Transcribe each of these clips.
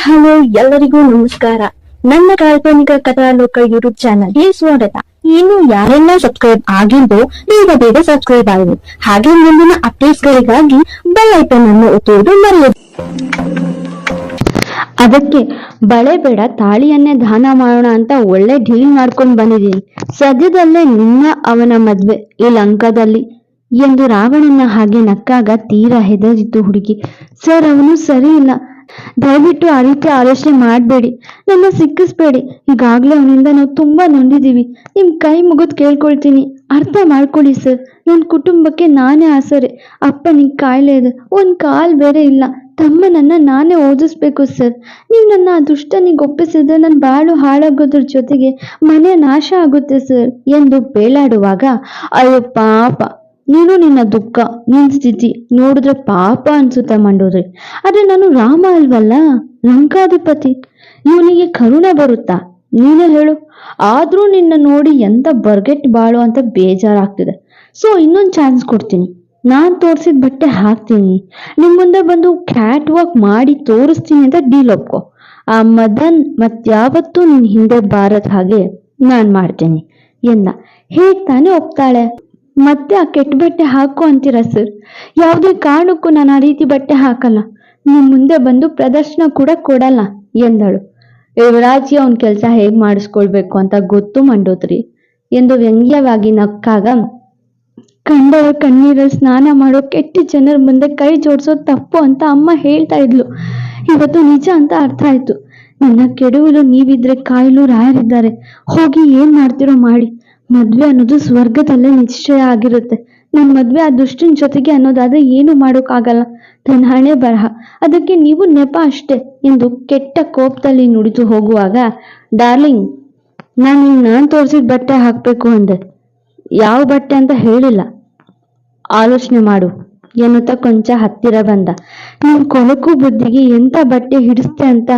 Hello, ಎಲ್ಲರಿಗೂ ನಮಸ್ಕಾರ. ನನ್ನ ಕಾಲ್ಪನಿಕ ಕಥಾಲೋಕ ಯೂಟ್ಯೂಬ್ ಚಾನಲ್ಗೆ ಸ್ವಾಗತ. ಇನ್ನು ಯಾರೆಲ್ಲ ಸಬ್ಸ್ಕ್ರೈಬ್ ಆಗಿದ್ದು ಬೇಗ ಬೇಗ ಸಬ್ಸ್ಕ್ರೈಬ್ ಆಗಿ ಹಾಗೆ ಮುಂದಿನ ಅಪ್ಡೇಟ್ಸ್ ಗಳಿಗಾಗಿ ಬೆಲ್ ಐಕನ್ ಅನ್ನು ಒತ್ತುವುದು ಮರೆಯದು. ಅದಕ್ಕೆ ಬಳೆ ಬೇಡ, ತಾಳಿಯನ್ನೇ ದಾನ ಮಾಡೋಣ ಅಂತ ಒಳ್ಳೆ ಡೀಲ್ ಮಾಡ್ಕೊಂಡು ಬಂದಿದ್ದೀನಿ. ಸದ್ಯದಲ್ಲೇ ನಿನ್ನ ಅವನ ಮದ್ವೆ ಈ ಲಂಕಾದಲ್ಲಿ ಎಂದು ರಾವಣನ ಹಾಗೆ ನಕ್ಕಾಗ ತೀರಾ ಹೆದರಿತು ಹುಡುಗಿ. ಸರ್, ಅವನು ಸರಿ ಇಲ್ಲ. ದಯವಿಟ್ಟು ಆ ರೀತಿ ಆಲೋಚನೆ ಮಾಡಬೇಡಿ. ನನ್ನ ಸಿಕ್ಕಿಸ್ಬೇಡಿ. ಈಗಾಗಲೇ ಅವನಿಂದ ನಾವು ತುಂಬಾ ನೊಂದಿದ್ದೀವಿ. ನಿಮ್ ಕೈ ಮುಗಿದು ಕೇಳ್ಕೊಳ್ತೀನಿ. ಅರ್ಥ ಮಾಡ್ಕೊಳ್ಳಿ ಸರ್. ನನ್ನ ಕುಟುಂಬಕ್ಕೆ ನಾನೇ ಆಸರೆ. ಅಪ್ಪನಿಗೆ ಕಾಯಿಲೆ ಇದೆ. ಒಂದ್ ಕಾಲ್ ಬೇರೆ ಇಲ್ಲ. ತಮ್ಮನನ್ನ ನಾನೇ ಓದಿಸ್ಬೇಕು ಸರ್. ನೀವು ನನ್ನ ಆ ದುಷ್ಟನಿಗೆ ಒಪ್ಪಿಸಿದ್ರೆ ನನ್ನ ಬಾಳು ಹಾಳಾಗೋದ್ರ ಜೊತೆಗೆ ಮನೆ ನಾಶ ಆಗುತ್ತೆ ಸರ್. ಎಂದು ಬೇಲಾಡುವಾಗ, ಅಯ್ಯೋ ಪಾಪ. ನೀನು ನಿನ್ನ ದುಃಖ, ನಿನ್ ಸ್ಥಿತಿ ನೋಡಿದ್ರೆ ಪಾಪ ಅನ್ಸುತ್ತೆ ಮಂಡೋದ್ರಿ. ಆದ್ರೆ ನಾನು ರಾಮ ಅಲ್ವಲ್ಲ? ಲಂಕಾಧಿಪತಿ. ಇವನಿಗೆ ಕರುಣೆ ಬರುತ್ತಾ? ನೀನೇ ಹೇಳು. ಆದ್ರೂ ನಿನ್ನ ನೋಡಿ ಎಂತ ಬರ್ಗೆಟ್ ಬಾಳು ಅಂತ ಬೇಜಾರಾಗ್ತಿದೆ. ಸೊ ಇನ್ನೊಂದು ಚಾನ್ಸ್ ಕೊಡ್ತೀನಿ. ನಾನ್ ತೋರ್ಸಿದ ಬಟ್ಟೆ ಹಾಕ್ತೀನಿ. ನಿಮ್ ಮುಂದೆ ಬಂದು ಕ್ಯಾಟ್ ವಾಕ್ ಮಾಡಿ ತೋರಿಸ್ತೀನಿ ಅಂತ ಡೀಲ್ ಒಪ್ಕೊ. ಆ ಮದನ್ ಮತ್ಯಾವತ್ತೂ ನಿನ್ ಹಿಂದೆ ಬಾರದ್ ಹಾಗೆ ನಾನ್ ಮಾಡ್ತೀನಿ ಎಂದ. ಹೇಗ್ ತಾನೇ ಒಪ್ತಾಳೆ? ಮತ್ತೆ ಆ ಕೆಟ್ಟ ಬಟ್ಟೆ ಹಾಕು ಅಂತೀರ ಸರ್? ಯಾವುದೇ ಕಾರಣಕ್ಕೂ ನಾನು ಆ ರೀತಿ ಬಟ್ಟೆ ಹಾಕಲ್ಲ. ನಿಮ್ ಮುಂದೆ ಬಂದು ಪ್ರದರ್ಶನ ಕೂಡ ಕೊಡಲ್ಲ, ಎಂದಳು. ಯುವರಾಜಿ, ಅವನ್ ಕೆಲಸ ಹೇಗ್ ಮಾಡಿಸ್ಕೊಳ್ಬೇಕು ಅಂತ ಗೊತ್ತು ಮಂಡೋದ್ರಿ ಎಂದು ವ್ಯಂಗ್ಯವಾಗಿ ನಕ್ಕಾಗ ಕಂಡವ ಕಣ್ಣೀರಲ್ಲಿ ಸ್ನಾನ ಮಾಡೋ ಕೆಟ್ಟ ಜನರ ಮುಂದೆ ಕೈ ಜೋಡಿಸೋ ತಪ್ಪು ಅಂತ ಅಮ್ಮ ಹೇಳ್ತಾ ಇದ್ಲು. ಇವತ್ತು ನಿಜ ಅಂತ ಅರ್ಥ ಆಯ್ತು. ನನ್ನ ಕೆಡುವಲು ನೀವಿದ್ರೆ ಕಾಯಿಲು ರಾಯರಿದ್ದಾರೆ. ಹೋಗಿ ಏನ್ ಮಾಡ್ತಿರೋ ಮಾಡಿ. ಮದ್ವೆ ಅನ್ನೋದು ಸ್ವರ್ಗದಲ್ಲೇ ನಿಶ್ಚಯ ಆಗಿರುತ್ತೆ. ನನ್ನ ಮದ್ವೆ ಆ ದುಷ್ಟನ ಜೊತೆಗೆ ಅನ್ನೋದಾದ್ರೆ ಏನು ಮಾಡೋಕ್ಕಾಗಲ್ಲ. ತನ್ನ ಹಣೆ ಬರಹ. ಅದಕ್ಕೆ ನೀವು ನೆಪ ಅಷ್ಟೇ ಎಂದು ಕೆಟ್ಟ ಕೋಪದಲ್ಲಿ ನುಡಿದು ಹೋಗುವಾಗ, ಡಾರ್ಲಿಂಗ್, ನಾನು ನಾನು ತೋರಿಸಿದ ಬಟ್ಟೆ ಹಾಕ್ಬೇಕು ಅಂದೆ. ಯಾವ ಬಟ್ಟೆ ಅಂತ ಹೇಳಿಲ್ಲ. ಆಲೋಚನೆ ಮಾಡು ಎನ್ನುತ್ತಾ ಕೊಂಚ ಹತ್ತಿರ ಬಂದ. ನೀನ್ ಕೊಳಕು ಬುದ್ಧಿಗೆ ಎಂತ ಬಟ್ಟೆ ಹಿಡಿಸ್ತೆ ಅಂತ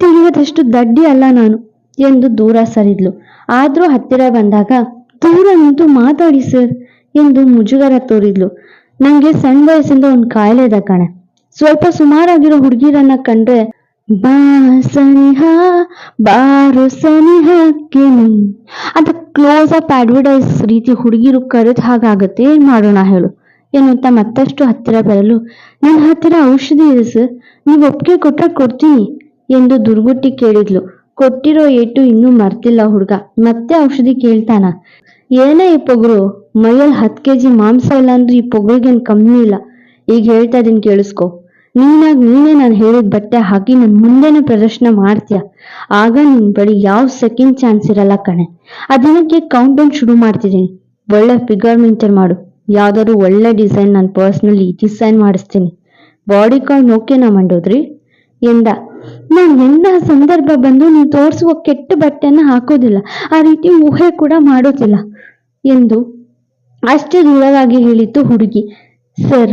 ತಿಳಿಯದಷ್ಟು ದಡ್ಡಿ ಅಲ್ಲ ನಾನು. ಎಂದು ದೂರ ಸರಿದ್ಲು. ಆದ್ರೂ ಹತ್ತಿರ ಬಂದಾಗ ದೂರ ನಿಂತು ಮಾತಾಡಿ ಸರ್ ಎಂದು ಮುಜುಗರ ತೋರಿದ್ಲು. ನಂಗೆ ಸಣ್ಣ ವಯಸ್ಸಿಂದ ಒಂದು ಕಾಯಿಲೆ ಇದೆ ಕಣೆ. ಸ್ವಲ್ಪ ಸುಮಾರಾಗಿರೋ ಹುಡುಗಿರನ್ನ ಕಂಡ್ರೆ, ಬಾ ಸನಿಹ, ಬಾರು ಅಂತ ಕ್ಲೋಸ್ ಅಪ್ ಅಡ್ವರ್ಟೈಸ್ ರೀತಿ ಹುಡುಗಿರು ಕರೆದ ಹಾಗಾಗತ್ತೆ ಏನ್ ಮಾಡೋಣ ಹೇಳು ಎನ್ನುತ್ತಾ ಮತ್ತಷ್ಟು ಹತ್ತಿರ ಬರಲು ನನ್ನ ಹತ್ತಿರ ಔಷಧಿ ಇದೆ ಸರ್. ನೀವು ಒಪ್ಪಿಗೆ ಕೊಟ್ರೆ ಕೊಡ್ತೀನಿ ಎಂದು ದುರ್ಗುಟ್ಟಿ ಕೇಳಿದ್ಲು. ಕೊಟ್ಟಿರೋ ಏಟು ಇನ್ನೂ ಮರ್ತಿಲ್ಲ ಹುಡುಗ. ಮತ್ತೆ ಔಷಧಿ ಕೇಳ್ತಾನ. ಏನೇ ಈ ಪೊಗರು ಮೈಯಲ್ಲಿ ಹತ್ತು ಕೆ ಜಿ ಮಾಂಸ ಇಲ್ಲ ಅಂದ್ರೆ ಈ ಪೊಗರಿಗೇನು ಕಮ್ಮಿ ಇಲ್ಲ. ಈಗ ಹೇಳ್ತಾ ಇದೀನಿ ಕೇಳಿಸ್ಕೊ. ನೀನಾಗ್ ನೀನೇ ನಾನು ಹೇಳಿದ ಬಟ್ಟೆ ಹಾಕಿ ನನ್ನ ಮುಂದೆನೆ ಪ್ರದರ್ಶನ ಮಾಡ್ತೀಯ? ಆಗ ನಿನ್ ಬಳಿ ಯಾವ ಸೆಕೆಂಡ್ ಚಾನ್ಸ್ ಇರಲ್ಲ ಕಣೆ. ಅದಕ್ಕೆ ಕೌಂಟ್ ಶುರು ಮಾಡ್ತಿದ್ದೀನಿ ಒಳ್ಳೆ ಫಿಗರ್ ಮೇಂಟೈನ್ ಮಾಡು. ಯಾವ್ದಾದ್ರು ಒಳ್ಳೆ ಡಿಸೈನ್ ನಾನು ಪರ್ಸ್ನಲಿ ಡಿಸೈನ್ ಮಾಡಿಸ್ತೀನಿ. ಬಾಡಿ ಕಾರ್ಡ್ ಓಕೆನಾ ಮಂಡೋದ್ರಿ? ಎಂದ. ನಾನ್ ಎಂದ ಸಂದರ್ಭ ಬಂದು ನೀವು ತೋರಿಸುವ ಕೆಟ್ಟ ಬಟ್ಟೆಯನ್ನು ಹಾಕೋದಿಲ್ಲ. ಆ ರೀತಿ ಊಹೆ ಕೂಡ ಮಾಡೋದಿಲ್ಲ ಎಂದು ಅಷ್ಟೇ ದೂರವಾಗಿ ಹೇಳಿತು ಹುಡುಗಿ. ಸರ್,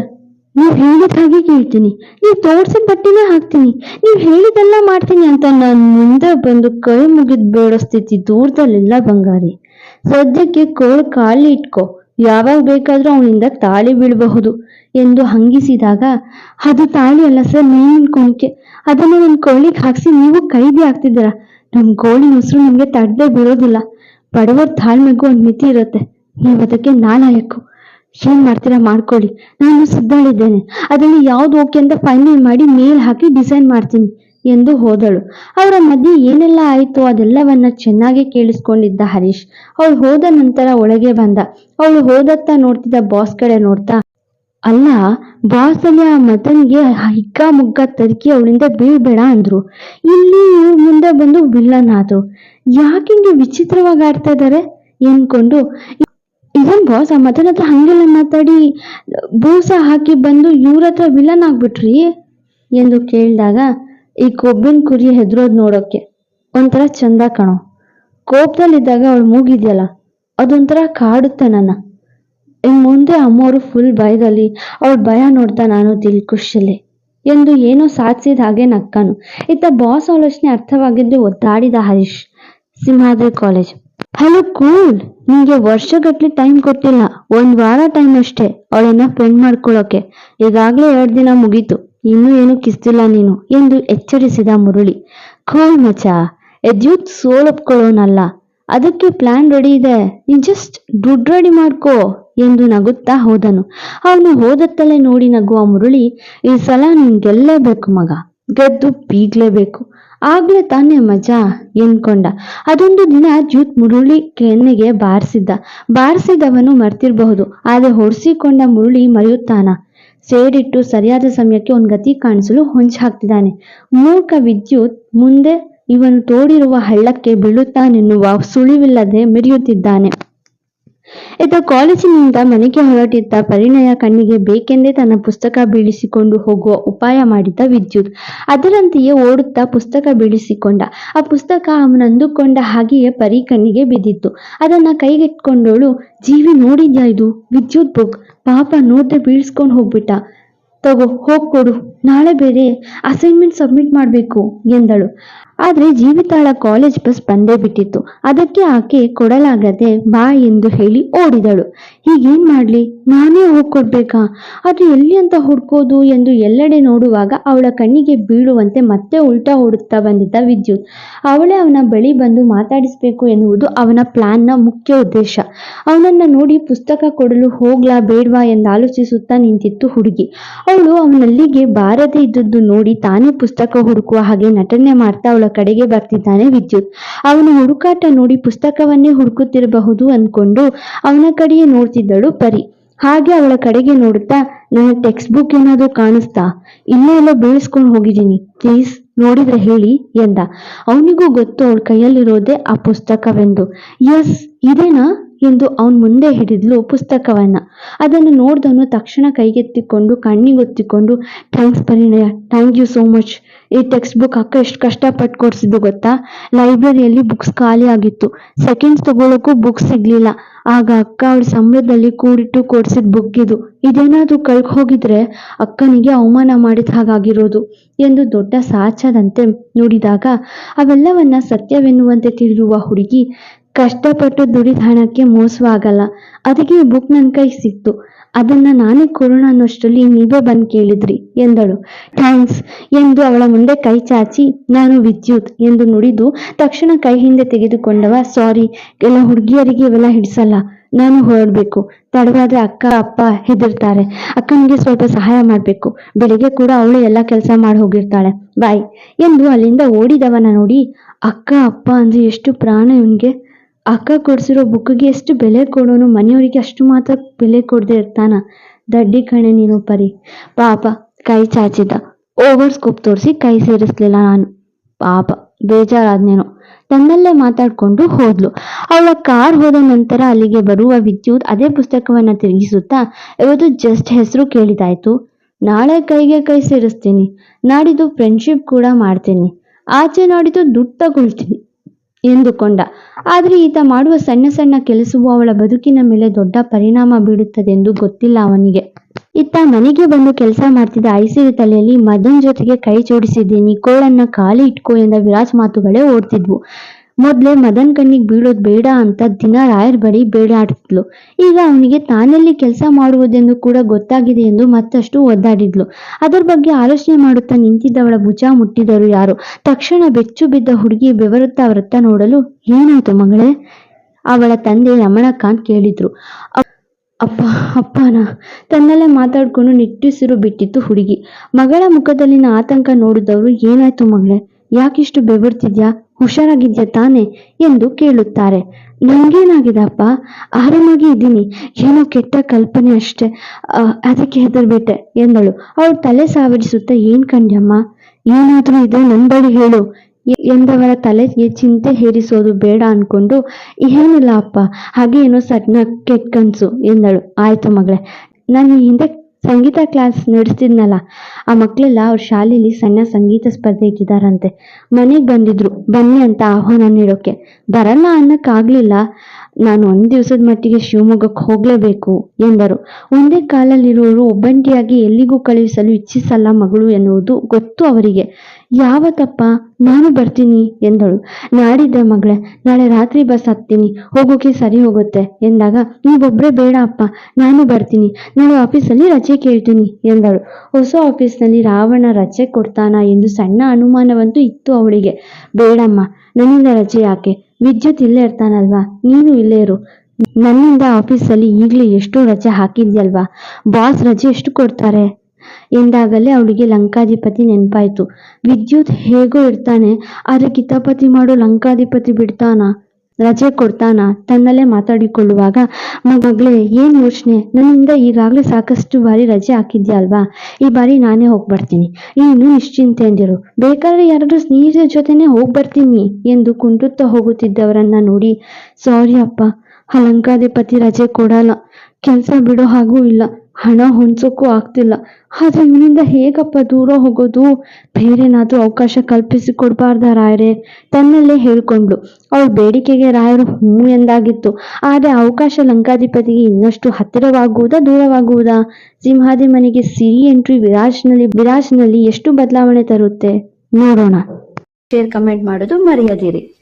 ನೀವು ಹೇಳಿದ ಹಾಗೆ ಕೇಳ್ತೀನಿ. ನೀವು ತೋರ್ಸಿದ ಬಟ್ಟೆನೇ ಹಾಕ್ತೀನಿ. ನೀವು ಹೇಳಿದೆಲ್ಲ ಮಾಡ್ತೀನಿ ಅಂತ ನಾನು ಮುಂದೆ ಬಂದು ಕೈ ಮುಗಿದ್ ಬೇಡೋ ಸ್ಥಿತಿ ದೂರದಲ್ಲೆಲ್ಲ ಬಂಗಾರಿ. ಸದ್ಯಕ್ಕೆ ಕೋಳ್ ಖಾಲಿ ಇಟ್ಕೋ. ಯಾವಾಗ ಬೇಕಾದ್ರೂ ಅವನಿಂದ ತಾಳಿ ಬೀಳಬಹುದು ಎಂದು ಹಂಗಿಸಿದಾಗ, ಅದು ತಾಳಿ ಅಲ್ಲ ಸರ್ ಮೀನಿನ ಕೊಣಿಕೆ. ಅದನ್ನು ನನ್ನ ಕೊಳ್ಳಿಗೆ ಹಾಕ್ಸಿ ನೀವು ಕೈದಿ ಆಗ್ತಿದ್ದೀರಾ ನಮ್ಮ ಗೋಳಿ ಉಸಿರು ನಿಮಗೆ ತಡ್ದೇ ಬೀಳೋದಿಲ್ಲ. ಬಡವರ ತಾಳ್ಮೆಗೂ ಒಂದು ಮಿತಿ ಇರುತ್ತೆ. ನೀವು ಅದಕ್ಕೆ ನಾಲಾಯಕು. ಏನ್ ಮಾಡ್ತೀರಾ ಮಾಡ್ಕೊಳ್ಳಿ. ನಾನು ಸಿದ್ಧಳಿದ್ದೇನೆ. ಅದರಲ್ಲಿ ಯಾವ್ದು ಓಕೆ ಅಂತ ಫೈನಲ್ ಮಾಡಿ ಮೇಲ್ ಹಾಕಿ ಡಿಸೈನ್ ಮಾಡ್ತೀನಿ. ಎಂದು ಹೋದಳು. ಅವರ ಮಧ್ಯೆ ಏನೆಲ್ಲ ಆಯಿತು ಅದೆಲ್ಲವನ್ನ ಚೆನ್ನಾಗಿ ಕೇಳಿಸ್ಕೊಂಡಿದ್ದ ಹರೀಶ್. ಅವಳು ಹೋದ ನಂತರ ಒಳಗೆ ಬಂದ. ಅವಳು ಹೋದತ್ತ ನೋಡ್ತಿದ್ದ ಬಾಸ್ ಕಡೆ ನೋಡ್ತಾ, ಅಲ್ಲ ಬಾಸ್ ಅಲ್ಲಿ ಆ ಮದನ್ಗೆ ಹಿಕ್ಕ ಮುಗ್ಗ ತರ್ಕಿ ಅವಳಿಂದ ಬೀಳ್ಬೇಡ ಅಂದ್ರು. ಇಲ್ಲಿ ಇವ್ರ ಮುಂದೆ ಬಂದು ವಿಲ್ಲನ್ ಆದ್ರು. ಯಾಕೆ ಹಿಂಗೆ ವಿಚಿತ್ರವಾಗಿ ಆಡ್ತಾ ಇದ್ದಾರೆ ಎನ್ಕೊಂಡು ಇದನ್ ಬಾಸ್, ಆ ಮದನ್ ಹತ್ರ ಹಂಗೆಲ್ಲ ಮಾತಾಡಿ, ಬೂಸ ಹಾಕಿ ಬಂದು ಇವ್ರ ಹತ್ರ ವಿಲನ್ ಆಗ್ಬಿಟ್ರಿ? ಎಂದು ಕೇಳಿದಾಗ ಈ ಕೊಬ್ಬಿನ ಕುರಿ ಹೆದ್ರೋದ್ ನೋಡೋಕೆ ಒಂಥರ ಚಂದ ಕಣೋ. ಕೋಪದಲ್ಲಿದ್ದಾಗ ಅವಳು ಮೂಗಿದ್ಯಲ್ಲ, ಅದೊಂಥರ ಕಾಡುತ್ತೆ ನನ್ನ. ಇನ್ ಮುಂದೆ ಅಮ್ಮವರು ಫುಲ್ ಭಯದಲ್ಲಿ ಅವಳ ಭಯ ನೋಡ್ತಾ ನಾನು ದಿಲ್ ಖುಷಿಯಲ್ಲಿ ಎಂದು ಏನೋ ಸಾಧಿಸಿದ ಹಾಗೆ ನಕ್ಕನು. ಇತ್ತ ಬಾಸ್ ಆಲೋಚನೆ ಅರ್ಥವಾಗಿದ್ದು ಒದ್ದಾಡಿದ Harish, Simhadri college hello, cool! ನಿಂಗೆ ವರ್ಷಗಟ್ಲೆ ಟೈಮ್ ಕೊಟ್ಟಿಲ್ಲ. ಒಂದ್ ವಾರ ಟೈಮ್ ಅಷ್ಟೇ. ಅವಳನ್ನ ಫ್ರೆಂಡ್ ಮಾಡ್ಕೊಳ್ಳೋಕೆ ಈಗಾಗ್ಲೇ ಎರಡ್ ದಿನ ಮುಗೀತು. ಇನ್ನೂ ಏನು ಕಿಸ್ತಿಲ್ಲ ನೀನು ಎಂದು ಎಚ್ಚರಿಸಿದ ಮುರಳಿ. ಕೋಲ್ ಮಚ ಎದ್ಯೂತ್ ಸೋಲೊಪ್ಕೊಳ್ಳೋನಲ್ಲ, ಅದಕ್ಕೆ ಪ್ಲಾನ್ ರೆಡಿ ಇದೆ. ನೀನ್ ಜಸ್ಟ್ ದುಡ್ಡು ರೆಡಿ ಮಾಡ್ಕೋ ಎಂದು ನಗುತ್ತಾ ಹೋದನು. ಅವನು ಹೋದತ್ತಲೇ ನೋಡಿ ನಗುವ ಮುರಳಿ, ಈ ಸಲ ನೀನ್ ಗೆಲ್ಲೇಬೇಕು ಮಗ, ಗೆದ್ದು ಬೀಗ್ಲೇಬೇಕು. ಆಗ್ಲೇ ತಾನೇ ಮಜಾ ಎನ್ಕೊಂಡ ಅದೊಂದು ದಿನ ಜ್ಯೂತ್ ಮುರುಳಿ ಕೆನ್ನೆಗೆ ಬಾರಿಸಿದ್ದ. ಬಾರಿಸಿದವನು ಮರ್ತಿರಬಹುದು, ಆದರೆ ಹೊಡ್ಸಿಕೊಂಡ ಮುರುಳಿ ಮರೆಯುತ್ತಾನ. ಸೇಡಿಟ್ಟು ಸರಿಯಾದ ಸಮಯಕ್ಕೆ ಒಂದು ಗತಿ ಕಾಣಿಸಲು ಹೊಂಚು ಹಾಕ್ತಿದ್ದಾನೆ ಮೂರ್ಖ ವಿದ್ಯುತ್ ಮುಂದೆ ಇವನು ತೋಡಿರುವ ಹಳ್ಳಕ್ಕೆ ಬೀಳುತ್ತಾನೆನ್ನುವ ಸುಳಿವಿಲ್ಲದೆ ಮೆರೆಯುತ್ತಿದ್ದಾನೆ. ಇತ್ತ ಕಾಲೇಜಿನಿಂದ ಮನೆಗೆ ಹೊರಟಿದ್ದ ಪರಿಣಯ ಕಣ್ಣಿಗೆ ಬೇಕೆಂದೇ ತನ್ನ ಪುಸ್ತಕ ಬೀಳಿಸಿಕೊಂಡು ಹೋಗುವ ಉಪಾಯ ಮಾಡಿದ್ದ ವಿದ್ಯುತ್. ಅದರಂತೆಯೇ ಓಡುತ್ತಾ ಪುಸ್ತಕ ಬೀಳಿಸಿಕೊಂಡ. ಆ ಪುಸ್ತಕ ಅವನಂದುಕೊಂಡ ಹಾಗೆಯೇ ಪರಿ ಕಣ್ಣಿಗೆ ಬಿದ್ದಿತ್ತು. ಅದನ್ನ ಕೈಗೆಟ್ಕೊಂಡವಳು ಜೀವಿ ನೋಡಿದ್ಯಾ ಇದು? ವಿದ್ಯುತ್ ಬುಕ್. ಪಾಪ ನೋಡ್ದೆ ಬೀಳ್ಸ್ಕೊಂಡು ಹೋಗ್ಬಿಟ್ಟ. ತಗೋ, ಹೋಗ್ಕೊಡು. ನಾಳೆ ಬೇರೆ ಅಸೈನ್ಮೆಂಟ್ ಸಬ್ಮಿಟ್ ಮಾಡಬೇಕು, ಎಂದಳು. ಆದ್ರೆ ಜೀವಿತಾಳ ಕಾಲೇಜ್ ಬಸ್ ಬಂದೇ ಬಿಟ್ಟಿತ್ತು. ಅದಕ್ಕೆ ಆಕೆ ಕೊಡಲಾಗದೆ ಬಾ ಎಂದು ಹೇಳಿ ಓಡಿದಳು. ಹೀಗೇನ್ ಮಾಡ್ಲಿ? ನಾನೇ ಹೋಗ್ಕೊಡ್ಬೇಕಾ ಅದು ಎಲ್ಲಿ ಅಂತ ಹುಡ್ಕೋದು ಎಂದು ಎಲ್ಲೆಡೆ ನೋಡುವಾಗ ಅವಳ ಕಣ್ಣಿಗೆ ಬೀಳುವಂತೆ ಮತ್ತೆ ಉಲ್ಟಾ ಹೊಡುತ್ತಾ ಬಂದಿದ್ದ ವಿದ್ಯುತ್. ಅವಳೇ ಅವನ ಬಳಿ ಬಂದು ಮಾತಾಡಿಸ್ಬೇಕು ಎನ್ನುವುದು ಅವನ ಪ್ಲಾನ್ನ ಮುಖ್ಯ ಉದ್ದೇಶ. ಅವನನ್ನ ನೋಡಿ ಪುಸ್ತಕ ಕೊಡಲು ಹೋಗ್ಲಾ ಬೇಡ್ವಾ ಎಂದು ಆಲೋಚಿಸುತ್ತಾ ನಿಂತಿತ್ತು ಹುಡುಗಿ. ಅವಳು ಅವನಲ್ಲಿಗೆ ಬಾರದೇ ಇದ್ದದ್ದು ನೋಡಿ ತಾನೇ ಪುಸ್ತಕ ಹುಡುಕುವ ಹಾಗೆ ನಟನೆ ಮಾಡ್ತಾ ಅವಳ ಕಡೆಗೆ ಬರ್ತಿದ್ದಾನೆ ವಿದ್ಯುತ್. ಅವನ ಹುಡುಕಾಟ ನೋಡಿ ಪುಸ್ತಕವನ್ನೇ ಹುಡುಕುತ್ತಿರಬಹುದು ಅಂದ್ಕೊಂಡು ಅವನ ಕಡೆಯೇ ನೋಡ್ತಿದ್ದಳು ಪರಿ. ಹಾಗೆ ಅವಳ ಕಡೆಗೆ ನೋಡುತ್ತಾ, ನನ್ನ ಟೆಕ್ಸ್ಟ್ ಬುಕ್ ಏನಾದರೂ ಕಾಣಿಸ್ತಾ? ಇಲ್ಲೇ ಎಲ್ಲೋ ಬೀಳಿಸ್ಕೊಂಡು ಹೋಗಿದ್ದೀನಿ. ಪ್ಲೀಸ್, ನೋಡಿದ್ರೆ ಹೇಳಿ ಎಂದ. ಅವನಿಗೂ ಗೊತ್ತು ಅವಳ ಕೈಯಲ್ಲಿರೋದೆ ಆ ಪುಸ್ತಕವೆಂದು. ಎಸ್ ಇದೇನಾ? ಎಂದು ಅವನ್ ಮುಂದೆ ಹಿಡಿದ್ಲು ಪುಸ್ತಕವನ್ನ. ಅದನ್ನು ನೋಡ್ದವನು ತಕ್ಷಣ ಕೈಗೆತ್ತಿಕೊಂಡು, ಕಣ್ಣಿಗೊತ್ತಿಕೊಂಡು thanks Parinaya. Thank you so much ಈ ಟೆಕ್ಸ್ಟ್ ಬುಕ್ ಅಕ್ಕ ಎಷ್ಟು ಕಷ್ಟಪಟ್ಟು ಕೊಡಿಸಿದ್ದು ಗೊತ್ತಾ? ಲೈಬ್ರರಿಯಲ್ಲಿ ಬುಕ್ಸ್ ಖಾಲಿ ಆಗಿತ್ತು. ಸೆಕೆಂಡ್ಸ್ ತಗೊಳ್ಳೋಕ್ಕೂ ಬುಕ್ಸ್ ಸಿಗ್ಲಿಲ್ಲ. ಆಗ ಅಕ್ಕ ಅವಳ ಸಂಬಳದಲ್ಲಿ ಕೂಡಿಟ್ಟು ಕೊಡಿಸಿದ ಬುಕ್ ಇದು. ಇದೇನಾದ್ರೂ ಕಳ್ಕ ಹೋಗಿದ್ರೆ ಅಕ್ಕನಿಗೆ ಅವಮಾನ ಮಾಡಿದ ಹಾಗಾಗಿರೋದು ಎಂದು ದೊಡ್ಡ ಸಾಚದಂತೆ ನೋಡಿದಾಗ ಅವೆಲ್ಲವನ್ನ ಸತ್ಯವೆನ್ನುವಂತೆ ತಿಳಿಯುವ ಹುಡುಗಿ ಕಷ್ಟಪಟ್ಟು ದುಡಿದ ಹಣಕ್ಕೆ ಮೋಸವಾಗಲ್ಲ. ಅದಕ್ಕೆ ಈ ಬುಕ್ ನನ್ನ ಕೈ ಸಿಕ್ತು. ಅದನ್ನ ನಾನೇ ಕೊಡೋಣ ಅನ್ನೋಷ್ಟರಲ್ಲಿ ನೀವೇ ಬಂದು ಕೇಳಿದ್ರಿ, ಎಂದಳು. ಥ್ಯಾಂಕ್ಸ್, ಎಂದು ಅವಳ ಮುಂದೆ ಕೈ ಚಾಚಿ, ನಾನು ವಿದ್ಯುತ್, ಎಂದು ನುಡಿದು ತಕ್ಷಣ ಕೈ ಹಿಂದೆ ತೆಗೆದುಕೊಂಡವ, ಸಾರಿ, ಎಲ್ಲ ಹುಡುಗಿಯರಿಗೆ ಇವೆಲ್ಲ ಹಿಡಿಸಲ್ಲ. ನಾನು ಹೊರಡ್ಬೇಕು. ತಡವಾದ್ರೆ ಅಕ್ಕ, ಅಪ್ಪ ಹೆದರ್ತಾರೆ. ಅಕ್ಕನಿಗೆ ಸ್ವಲ್ಪ ಸಹಾಯ ಮಾಡಬೇಕು. ಬೆಳಿಗ್ಗೆ ಕೂಡ ಅವಳು ಎಲ್ಲ ಕೆಲಸ ಮಾಡಿ ಹೋಗಿರ್ತಾಳೆ. ಬಾಯ್, ಎಂದು ಅಲ್ಲಿಂದ ಓಡಿದವನ ನೋಡಿ, ಅಕ್ಕ, ಅಪ್ಪ ಅಂದ್ರೆ ಎಷ್ಟು ಪ್ರಾಣ ಇವನ್ಗೆ. ಅಕ್ಕ ಕೊಡ್ಸಿರೋ ಬುಕ್ಕಿಗೆ ಎಷ್ಟು ಬೆಲೆ ಕೊಡೋನು? ಮನೆಯವರಿಗೆ ಅಷ್ಟು ಮಾತ್ರ ಬೆಲೆ ಕೊಡದೆ ಇರ್ತಾನ? ದಡ್ಡಿ ಕಣೆ ನೀನು ಪರಿ. ಪಾಪ, ಕೈ ಚಾಚಿದ್ದ. ಓವರ್ ಸ್ಕೋಪ್ ತೋರಿಸಿ ಕೈ ಸೇರಿಸ್ಲಿಲ್ಲ ನಾನು. ಪಾಪ ಬೇಜಾರಾದ್ನೇನೋ ತನ್ನಲ್ಲೇ ಮಾತಾಡ್ಕೊಂಡು ಹೋದ್ಲು. ಅವಳ ಕಾರ್ ಹೋದ ನಂತರ ಅಲ್ಲಿಗೆ ಬರುವ ವಿದ್ಯುತ್ ಅದೇ ಪುಸ್ತಕವನ್ನ ತಿರುಗಿಸುತ್ತಾ ಇವತ್ತು ಜಸ್ಟ್ ಹೆಸರು ಕೇಳಿದಾಯ್ತು. ನಾಳೆ ಕೈಗೆ ಕೈ ಸೇರಿಸ್ತೀನಿ. ನಾಡಿದ್ದು ಫ್ರೆಂಡ್ಶಿಪ್ ಕೂಡ ಮಾಡ್ತೀನಿ. ಆಚೆ ನಾಡಿದ್ದು ದುಡ್ಡು ತಗೊಳ್ತೀನಿ. ಎಂದುಕೊಂಡ. ಆದರೆ ಈತ ಮಾಡುವ ಸಣ್ಣ ಸಣ್ಣ ಕೆಲಸವು ಅವಳ ಬದುಕಿನ ಮೇಲೆ ದೊಡ್ಡ ಪರಿಣಾಮ ಬೀಳುತ್ತದೆಂದು ಗೊತ್ತಿಲ್ಲ ಅವನಿಗೆ. ಇತ್ತ ಮನೆಗೆ ಬಂದು ಕೆಲಸ ಮಾಡ್ತಿದ್ದ ಐಸಿರಿ ತಲೆಯಲ್ಲಿ ಮದನ್ ಜೊತೆಗೆ ಕೈ ಜೋಡಿಸಿದ್ದೀನಿ ಕೋಳನ್ನ ಖಾಲಿ ಇಟ್ಕೋ ಎಂದ ವಿರಾಜ್ ಮಾತುಗಳೇ ಓಡ್ತಿದ್ವು. ಮೊದ್ಲೇ ಮದನ್ ಕಣ್ಣಿಗೆ ಬೀಳೋದ್ ಬೇಡ ಅಂತ ದಿನ ರಾಯರ್ ಬಳಿ ಬೇಡಾಡ್ತಿದ್ಲು. ಈಗ ಅವನಿಗೆ ತಾನಲ್ಲಿ ಕೆಲಸ ಮಾಡುವುದೆಂದು ಕೂಡ ಗೊತ್ತಾಗಿದೆ ಎಂದು ಮತ್ತಷ್ಟು ಒದ್ದಾಡಿದ್ಲು. ಅದರ ಬಗ್ಗೆ ಆಲೋಚನೆ ಮಾಡುತ್ತಾ ನಿಂತಿದ್ದವಳ ಭುಜ ಮುಟ್ಟಿದರು ಯಾರು? ತಕ್ಷಣ ಬೆಚ್ಚು ಬಿದ್ದ ಹುಡುಗಿ ಬೆವರುತ್ತಾ ವೃತ್ತ ನೋಡಲು, ಏನಾಯ್ತು ಮಗಳೇ? ಅವಳ ತಂದೆ ರಮಣಕಾಂತ್ ಕೇಳಿದ್ರು. ಅಪ್- ಅಪ್ಪ, ಅಪ್ಪನ? ತನ್ನಲ್ಲೇ ಮಾತಾಡ್ಕೊಂಡು ನಿಟ್ಟುಸಿರು ಬಿಟ್ಟಿತ್ತು ಹುಡುಗಿ. ಮಗಳ ಮುಖದಲ್ಲಿನ ಆತಂಕ ನೋಡಿದವರು, ಏನಾಯ್ತು ಮಗಳೇ? ಯಾಕಿಷ್ಟು ಬೆವರ್ತಿದ್ಯಾ? ಹುಷಾರಾಗಿದ್ಯಾ ತಾನೆ? ಎಂದು ಕೇಳುತ್ತಾರೆ. ನಂಗೇನಾಗಿದೆ ಅಪ್ಪ ಆರಾಮಾಗಿ ಇದ್ದೀನಿ. ಏನೋ ಕೆಟ್ಟ ಕಲ್ಪನೆ ಅಷ್ಟೇ. ಅದಕ್ಕೆ ಹೆದರ್ಬಿಟ್ಟೆ ಎಂದಳು. ಅವಳು ತಲೆ ಸಾವರಿಸುತ್ತಾ, ಏನ್ ಕಂಡ್ಯಮ್ಮ ಏನಾದ್ರೂ ಇದ್ರೆ ನನ್ ಬಳಿ ಹೇಳು. ಎಂದವರ ತಲೆಗೆ ಚಿಂತೆ ಹೇರಿಸೋದು ಬೇಡ ಅನ್ಕೊಂಡು, ಏನಿಲ್ಲ ಅಪ್ಪ ಹಾಗೆ ಏನೋ ಸಣ್ಣ ಕೆಟ್ಟ ಕನ್ಸು, ಎಂದಳು. ಆಯ್ತು ಮಗಳೇ, ನಾನು ಈ ಹಿಂದೆ ಸಂಗೀತ ಕ್ಲಾಸ್ ನಡೆಸ್ತಿದ್ನಲ್ಲ, ಆ ಮಕ್ಕಳೆಲ್ಲ ಅವ್ರ ಶಾಲೆಯಲ್ಲಿ ಸಣ್ಣ ಸಂಗೀತ ಸ್ಪರ್ಧೆ ಇಟ್ಟಿದಾರಂತೆ. ಮನೆಗೆ ಬಂದಿದ್ರು, ಬನ್ನಿ ಅಂತ ಆಹ್ವಾನ ನೀಡೋಕೆ. ಬರಲ್ಲ ಅನ್ನಕ್ಕಾಗ್ಲಿಲ್ಲ. ನಾನು ಒಂದು ದಿವಸದ ಮಟ್ಟಿಗೆ ಶಿವಮೊಗ್ಗಕ್ಕೆ ಹೋಗಲೇಬೇಕು ಎಂದರು. ಒಂದೇ ಕಾಲಲ್ಲಿರುವವರು ಒಬ್ಬಂಟಿಯಾಗಿ ಎಲ್ಲಿಗೂ ಕಳುಹಿಸಲು ಇಚ್ಛಿಸಲ್ಲ ಮಗಳು ಎನ್ನುವುದು ಗೊತ್ತು ಅವರಿಗೆ. ಯಾವತ್ತಪ್ಪ, ನಾನು ಬರ್ತೀನಿ ಎಂದಳು. ನಾಡಿದ್ದೆ ಮಗಳೇ, ನಾಳೆ ರಾತ್ರಿ ಬಸ್ ಹತ್ತೀನಿ, ಹೋಗೋಕೆ ಸರಿ ಹೋಗುತ್ತೆ ಎಂದಾಗ ನೀವೊಬ್ಬರೇ ಬೇಡ ಅಪ್ಪ, ನಾನು ಬರ್ತೀನಿ ನಾಳೆ ಆಫೀಸಲ್ಲಿ ರಜೆ ಕೇಳ್ತೀನಿ ಎಂದಳು. ಹೊಸ ಆಫೀಸ್ನಲ್ಲಿ ರಾವಣ ರಜೆ ಕೊಡ್ತಾನಾ ಎಂದು ಸಣ್ಣ ಅನುಮಾನವಂತೂ ಇತ್ತು ಅವಳಿಗೆ. ಬೇಡಮ್ಮ, ನನ್ನಿಂದ ರಜೆ ಯಾಕೆ? ವಿದ್ಯುತ್ ಇಲ್ಲೇ ಇರ್ತಾನಲ್ವಾ? ನೀನು ಇಲ್ಲೇ ಇರು. ನನ್ನಿಂದ ಆಫೀಸಲ್ಲಿ ಈಗಲೇ ಎಷ್ಟು ರಜೆ ಹಾಕಿದ್ಯಲ್ವಾ? ಬಾಸ್ ರಜೆ ಎಷ್ಟು ಕೊಡ್ತಾರೆ? ಎಂದಾಗಲೇ ಅವಳಿಗೆ ಲಂಕಾಧಿಪತಿ ನೆನಪಾಯಿತು. ವಿದ್ಯುತ್ ಹೇಗೋ ಇರ್ತಾನೆ, ಆದರೆ ಕಿತಾಪತಿ ಮಾಡೋ ಲಂಕಾಧಿಪತಿ ಬಿಡ್ತಾನ? ರಜೆ ಕೊಡ್ತಾನ? ತನ್ನಲ್ಲೇ ಮಾತಾಡಿಕೊಳ್ಳುವಾಗ, ಮಗಳೇ, ಏನ್ ಯೋಚನೆ? ನನ್ನಿಂದ ಈಗಾಗಲೇ ಸಾಕಷ್ಟು ಬಾರಿ ರಜೆ ಹಾಕಿದ್ಯಾ ಅಲ್ವಾ? ಈ ಬಾರಿ ನಾನೇ ಹೋಗ್ಬರ್ತೀನಿ. ನೀನು ನಿಶ್ಚಿಂತೆಯಿಂದಿರು ಬೇಕಾದ್ರೆ ಯಾರಾದ್ರೂ ಸ್ನೇಹಿತರ ಜೊತೆನೆ ಹೋಗ್ಬರ್ತೀನಿ ಎಂದು ಕುಂಟುತ್ತಾ ಹೋಗುತ್ತಿದ್ದವರನ್ನ ನೋಡಿ, ಸಾರಿ ಅಪ್ಪ, ಅಲಂಕಾಧಿಪತಿ ಲಂಕಾಧಿಪತಿ ರಜೆ ಕೊಡಲ್ಲ. ಕೆಲಸ ಬಿಡೋ ಹಾಗೂ ಇಲ್ಲ. ಹಣ ಹೊಂದ್ಸೋಕ್ಕೂ ಆಗ್ತಿಲ್ಲ. ಆದ್ರೆ ಇವನಿಂದ ಹೇಗಪ್ಪ ದೂರ ಹೋಗೋದು? ಬೇರೇನಾದರೂ ಅವಕಾಶ ಕಲ್ಪಿಸಿ ಕೊಡಬಾರ್ದ ರಾಯರೇ? ತನ್ನಲ್ಲೇ ಹೇಳ್ಕೊಂಡ್ಳು. ಅವಳ ಬೇಡಿಕೆಗೆ ರಾಯರು ಹ್ಞೂ ಎಂದಾಗಿತ್ತು. ಆದರೆ ಅವಕಾಶ ಲಂಕಾಧಿಪತಿಗೆ ಇನ್ನಷ್ಟು ಹತ್ತಿರವಾಗುವುದಾ, ದೂರವಾಗುವುದಾ? ಸಿಂಹಾದಿ ಮನೆಗೆ ಸಿರಿ ಎಂಟ್ರಿ ವಿರಾಜ್ನಲ್ಲಿ ವಿರಾಜ್ನಲ್ಲಿ ಎಷ್ಟು ಬದಲಾವಣೆ ತರುತ್ತೆ? ನೋಡೋಣ. ಶೇರ್ ಕಮೆಂಟ್ ಮಾಡೋದು ಮರೆಯದಿರಿ.